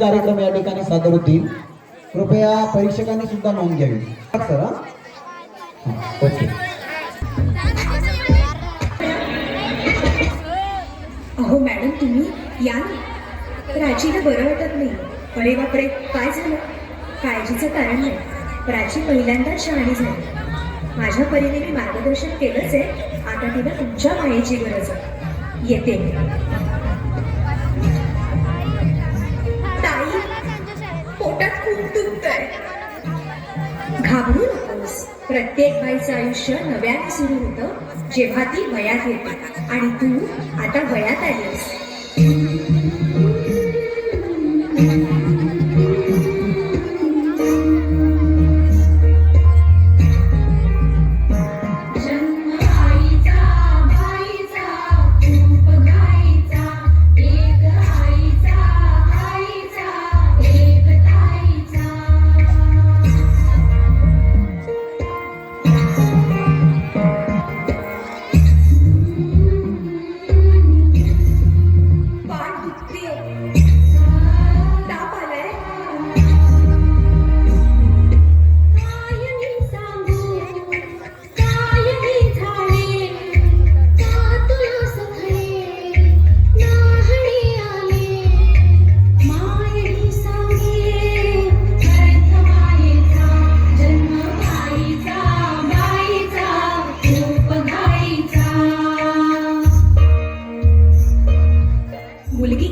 कार्यक्रम या ठिकाणी सादर होतील. कृपया परीक्षकांनी सुद्धा नोंद घ्यावी. सर ओके अहो मॅडम तुम्ही या ना. प्राचीला बरं वाटत नाही. अरे बापरे काय झालं? काळजीचं कारण नाही. प्राची पहिल्यांदा शहाणी झाली. माझ्या परीने मी मार्गदर्शन केलंच आहे. आता तिला तुमच्या मायेची गरज आहे. येते. दुखतंय. घाबरू नकोस. प्रत्येक बाईचं आयुष्य नव्याने सुरू होतं जेव्हा ती वयात येते. आणि तू आता वयात आलीस.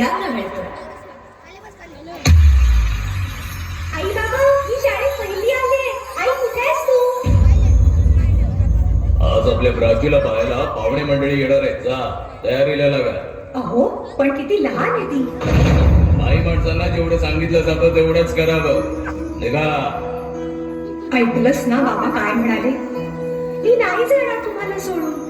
स्त्रियांना मिळतं. आई बाबा ही शाळेत पहिली आली आई कुठे आहेस तू? आज आपल्या प्राचीला पाहायला पाहुणे मंडळी येणार आहेत. जा तयारीला लागा. अहो पण किती लहान आहे ती. बाई माणसांना जेवढं सांगितलं जातं तेवढंच करावं. निघा. ऐकलंस ना बाबा काय म्हणाले? मी नाही जाणार तुम्हाला सोडून.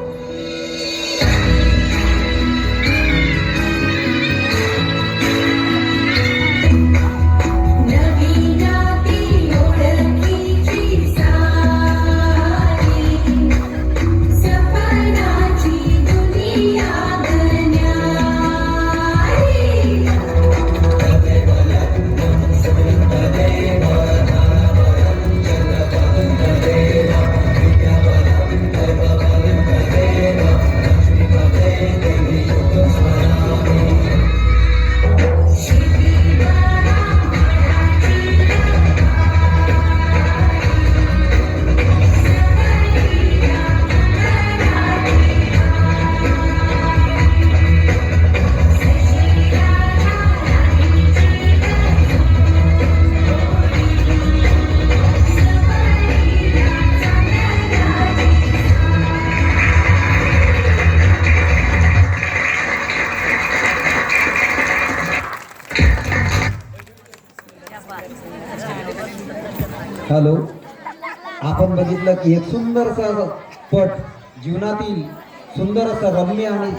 हॅलो. आपण बघितलं की एक सुंदरसा पट जीवनातील सुंदर असा रम्य आणि